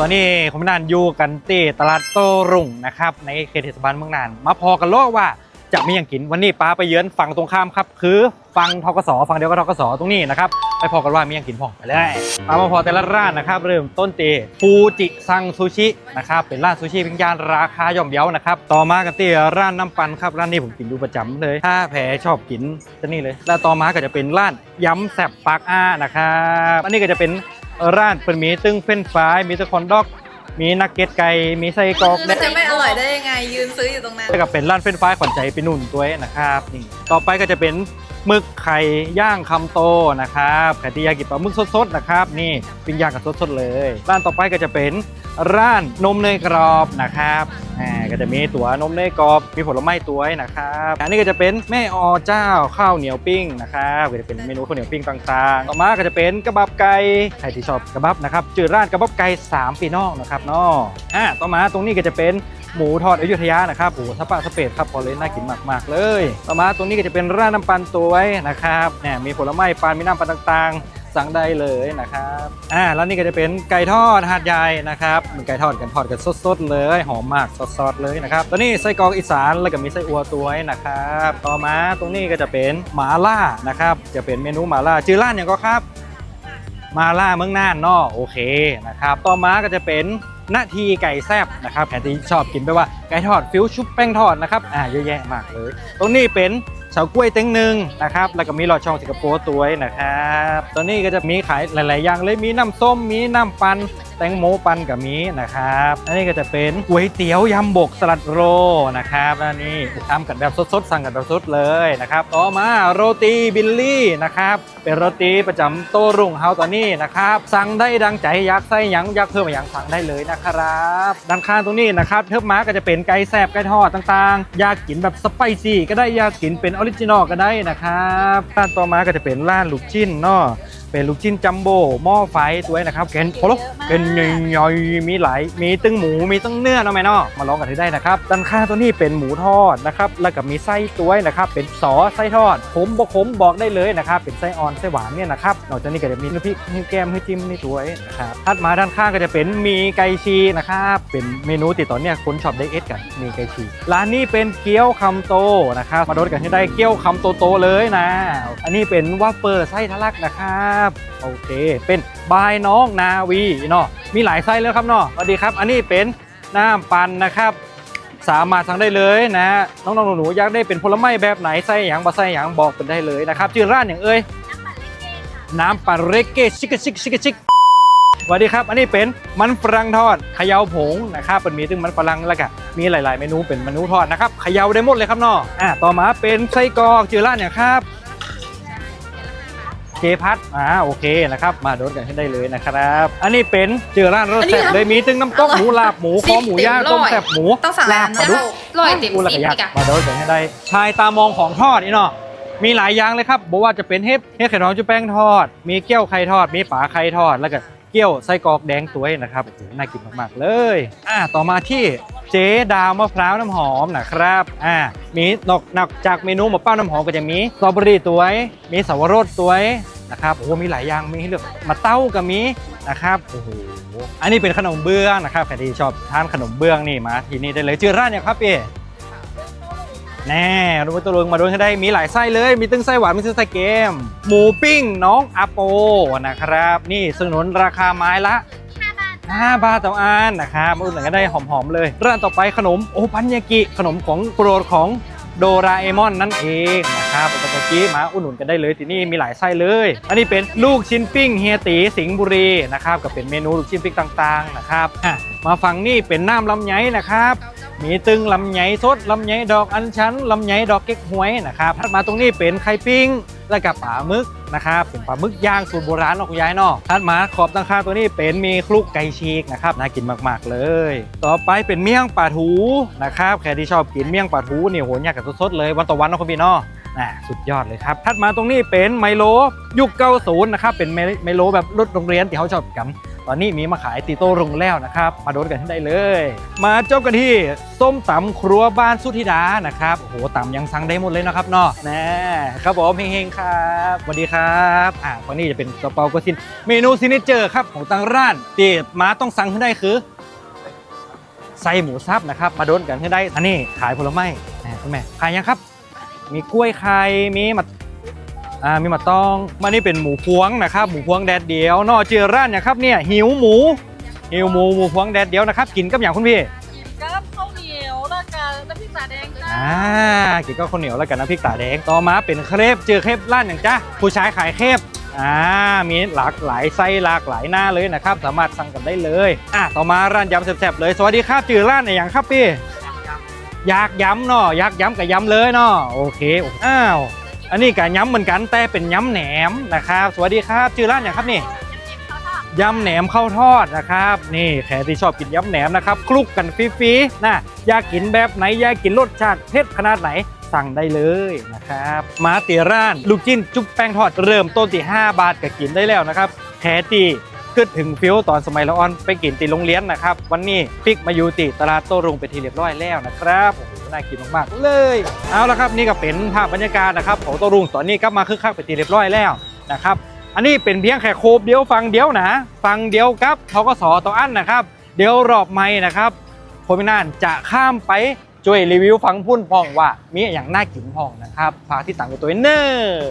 ตอนนี้ผมนานอยู่กันที่ตลาดโตรุ่งนะครับในเขตเทศบาลเมืองนาน มาพอกันโลกว่าจะมีอย่างกินวันนี้ป้าไปเยือนฝั่งตรงข้ามครับคือฝั่งทกสฝั่งเดียวกับทกสตรงนี้นะครับไปพอกันว่ามีอย่างกินพ่องไปเลยป้ามาพอแต่ละร้านนะครับเริ่มต้นเตฟูจิซังซูชินะครับเป็นร้านซูชิพิงยานราคาย่อมเยานะครับต่อมากันที่ร้านน้ำปันครับร้านนี้ผมกินดูประจำเลยถ้าแผลชอบกินจะนี่เลย แล้วต่อมาก็จะเป็นร้านยำแซ่บปากอ้านะครับอันนี้ก็จะเป็น ร้านเป็นมีตึ้งเฟ้นฟรายมีตะคอนดอก มีนักเก็ตไก่มีไส้กรอกคือจะไม่อร่อยได้ยังไงยืนซื้ออยู่ตรงนั้นแล้วก็เป็นร้านเฟ้นฟรายขวัญใจไปนุ่นตัวเองนะครับนี่ต่อไปก็จะเป็น หมึกไข่ย่างคำโตนะครับใครที่อยากกินปลาหมึกสดๆนะครับ นี่ปิ้งย่างกับสดๆเลย ร้านต่อไปก็จะเป็นร้านนมเนยกรอบนะครับอ่าก็จะมีตัวนมเนยกรอบมีผลไม้ตัวนะครับอันนี้ก็จะเป็นแม่อเจ้าข้าวเหนียวปิ้งนะครับก็จะเป็นเมนูข้าวเหนียวปิ้งต่างๆ ต่อมาก็จะเป็นกระบับไก่ใครที่ชอบกระบับนะครับจืดร้านกระบับไก่สามปีนอกนะครับเนาะอ่าต่อมาตรงนี้ก็จะเป็น หมูทอดอยุธยานะครับโอ้โหสปาสเปดครับพอเลยน่ากินมากๆเลยต่อมาตรงนี้ก็จะเป็นร้านน้ำปันตัวไว้นะครับเนี่ยมีผลไม้ปานมีน้ำปันต่างๆ สั่งได้เลยนะครับอ่าแล้วนี่ก็จะเป็นไก่ทอดหาดใหญ่นะครับเป็นไก่ทอดกันทอดกันสดๆเลยหอมมากสดๆเลยนะครับตัวนี้ไส้กรอกอีสานแล้วก็มีไส้อัวตัวไว้นะครับต่อมาตรงนี้ก็จะเป็นหมาล่านะครับจะเป็นเมนูหมาล่าชื่อร้านอย่างก็ครับมาล่าเมืองน่านนาะโอเคนะครับต่อมาก็จะเป็น นาทีไก่แซบนะครับแผนที่ชอบกินไปว่าไก่ทอดฟิวชุบแป้งทอดนะครับอ่าเยอะแยะมากเลย ตรงนี้เป็นเฉาก้วยเต็งหนึ่งนะครับแล้วก็มีหลอดช่องสิงคโปร์ตัวนะครับตัวนี้ก็จะมีขายหลาย ๆ อย่างเลยมีน้ำส้มมีน้ำปัน แตงโมปันกับมีนะครับอันนี้ก็จะเป็นก๋วยเตี๋ยวยำบกสลัดโรนะครับอันนี้ทำกันแบบสดๆ สั่งกันแบบสดเลยนะครับต่อมาโรตีบิลลี่นะครับเป็นโรตีประจำโต้รุ่งเฮาตอนนี้นะครับสั่งได้ดังใจอยากไส้ยังอยากเพิ่มหยังสั่งได้เลยนะครับด้านข้างตรงนี้นะครับเทิบม้าก็จะเป็นไก่แซบไก่ทอดต่างๆ อยากกินแบบสไปซี่ก็ได้อยากกินเป็นออริจินอลก็ได้นะครับร้านต่อมาก็จะเป็นร้านลูกชิ้นเนาะ เป็นลูกชิ้นจัมโบ้หม้อไฟตัวนี้นะครับแกนโพลกแกนใหญ่ๆมีหลายมีตึงหมูมีตึงเนื้อเนาะแม่เนาะมาลองกันได้นะครับด้านข้างตัวนี้เป็นหมูทอดนะครับแล้วก็มีไส้ตัวนะครับ เป็นซอสไส้ทอดผมบอกผมบอกได้เลยนะครับเป็นไส้อ่อนไส้หวานเนี่ยนะครับนอกจากนี้ก็จะมีน้ำพริกให้แก้มให้จิ้มนี่ตัวนะครับถัดมาด้านข้างก็จะเป็นหมีไก่ชีนะครับเป็นเมนูติดต่อเนี่ยคนชอบไดเอทกันหมีไก่ชีร้านนี้เป็นเกี๊ยวคำโตนะครับมาโดนกันให้ได้เกี๊ยวคำโตๆเลยนะ อันนี้เป็นวัฟเฟิลไส้ทะลักนะครับโอเค เป็นบายน้องนาวีเนาะมีหลายไส้แล้วครับเนาะสวัสดีครับ อันนี้เป็นน้ำปันนะครับ สามารถสั่งได้เลยนะน้องๆหนูๆอยากได้เป็นผลไม้แบบไหนไส้หยังบะไส้หยังบอกกันได้เลยนะครับชื่อร้านอย่างเอ่ยน้ำปันเรกเก้ชิกชิกชิกชิกสวัสดีครับ อันนี้เป็นมันฝรั่งทอดเขยาผงนะครับเป็นมีตึงมันฝรั่งแล้วก็มีหลาย ๆ เมนูเป็นเมนูทอดนะครับเขยาได้หมดเลยครับเนาะอะต่อมาเป็นไส้กรอกชื่อร้านอย่างครับ เจพัทอ่าโอเคนะครับ มาโดนกันให้ได้เลยนะครับ อันนี้เป็นเจอร้านรสแซ่บเลยมีตึงน้ำตกหมูลาบหมูคอหมูย่างต้มแซ่บหมูต้องสั่งลาร้าบนปลานะดุกลอยเต็มกูละสิกบยักอีกอะมาโดนกันให้ได้ ชายตามองของทอดนี่เนาะมีหลายอย่างเลยครับบอกว่าจะเป็นเฮ็ดเฮ็ดไข่ทองจุ๊บแป้งทอด มีเกี๊ยวไข่ทอด มีฝาไข่ทอดแล้วก็ เกี๊ยวไส้กรอกแดงตัวยนะครับโอ้โหน่ากินมากๆเลยอ่าต่อมาที่เจ๊ดาวมะพร้าวน้ำหอมนะครับอ่ามีนอกนอกจากเมนูหมะเป้าน้ำหอมก็จะมีสตรอเบอรี่ตัวย มีสาวรสตัวยนะครับโอ้โหมีหลายอย่างมีให้เลือกมาเต้าก็มีนะครับโอ้โหอันนี้เป็นขนมเบื้องนะครับใครที่ชอบทานขนมเบื้องนี่มาที่นี่ได้เลยชื่อร้านเนี่ยครับพี่ แน่รู้ว่าตัวลงมาโดนให้ได้มีหลายไส้เลย มีตึ้งไส้หวานมีตึ้งไส้เกม หมูปิ้งน้องอาโปนะครับ นี่สนุนราคาไม้ละ5บาทต่ออันนะครับมาอุดหนุนกันได้หอมๆเลย ร้านต่อไปขนมโอปันยากิ ขนมของโปรดของโดราเอมอนนั่นเองนะครับโอปันยากิมาอุดหนุนกันได้เลยที่นี่มีหลายไส้เลย อันนี้เป็นลูกชิ้นปิ้งเฮียตีสิงห์บุรีนะครับก็เป็นเมนูลูกชิ้นปิ้งต่างๆนะครับมาฟังนี่เป็นน้ำลำไยนะครับ มีตึงลำไยสดลำไยดอกอัญชันลำไยดอกเก๊กฮวยนะครับถัดมาตรงนี้เป็นไข่ปิ้งและกับปลาหมึกนะครับเป็นปลาหมึกย่างสูตรโบราณของคุณยายเนาะถัดมาขอบตั้งค่าตัวนี้เป็นมีคลุกไก่ฉีกนะครับน่ากินมากๆเลย ต่อไปเป็นเมี่ยงปลาทูนะครับใครที่ชอบกินเมี่ยงปลาทูเนี่ยโหอยากกับสดๆเลยวันต่อวันนะคุณพี่เนาะอ่าสุดยอดเลยครับถัดมาตรงนี้เป็นไมโลยุค90นย์นะครับเป็นไมไมโลแบบรถโรงเรียนที่เขาชอบกัน ตอนนี้มีมาขายตีโต้รุงแล้วนะครับ มาโดนกันได้เลย มาจบกันที่ส้มตำครัวบ้านสุธิดานะครับโอ้โหตำยังสั่งได้หมดเลยนะครับเนาะแน่ครับผมเฮงๆครับสวัสดีครับอ่าวันนี้จะเป็นกระเป๋ากระสินเมนูซิกเนเจอร์ครับของทางร้านที่มาต้องสั่งให้ได้คือไส้หมูสับนะครับ มาโดนกันให้ได้อันนี้ขายผลไม้แหมคุณแม่ขายยังครับ มีกล้วยไข่มีมะ อ่ามีมะตองมานี่เป็นหมูพวงนะครับ หมูพวงแดดเดียวนอกเจอร้านนะครับเนี่ยหิวหมูหิวหมูหมูพวงแดดเดียวนะครับ กินกับอย่างคุณพี่กินกับข้าวเหนียวแล้วก็น้ำพริกตาแดงจ้าอ่ากินก็ข้าวเหนียวแล้วกันน้ำพริกตาแดงต่อมาเป็นเครปเจอเครปร้านอย่างจ้าผู้ชายขายเครปอ่ามีหลากหลายไส้หลากหลายหน้าเลยนะครับ สามารถสั่งกันได้เลยอะต่อมาร้านยำแซ่บๆเลยสวัสดีครับจือร้านไหนอย่างครับพี่อยากย้ำเนาะอยากย้ำกับย้ำเลยเนาะโอเคอ้าว อันนี้กับย้ำเหมือนกันแต่เป็นย้ำแหนมนะครับ สวัสดีครับจือร้านอย่างครับนี่ยำแหนมข้าวทอดนะครับ นี่แขกที่ชอบกินยำแหนมนะครับคลุกกันฟรีๆนะอยากกินแบบไหนอยากกินรสชาติเผ็ดขนาดไหนสั่งได้เลยนะครับมาตีร้านลูกจิ้นจุ๊บแป้งทอดเริ่มต้นที่ 5 บาทก็กินได้แล้วนะครับแขตีกึดถึงฟิวตอนสมัยละอ่อนไปกินตีโรงเรียนนะครับ วันนี้ปิกมาอยู่ติตลาดโตรุงไปทีเรียบร้อยแล้วนะครับโอ้โห น่ากินมากๆเลย เอาละครับนี่ก็เป็นภาพบรรยากาศนะครับของโตรุ่งตอนนี้กลับมาคึกคักไปตีเรียบร้อยแล้วนะครับอันนี้เป็นเพียงแค่โคบเดียวฟังเดียวนะฟังเดียวครับทกสต่ออันนะครับ เดี๋ยวรอบไม่นะครับผมน่านจะข้ามไปช่วยรีวิวฟังพุ่นพองว่ามีอย่างน่ากินพองนะครับฝากที่ต่างกับตัวเนอร์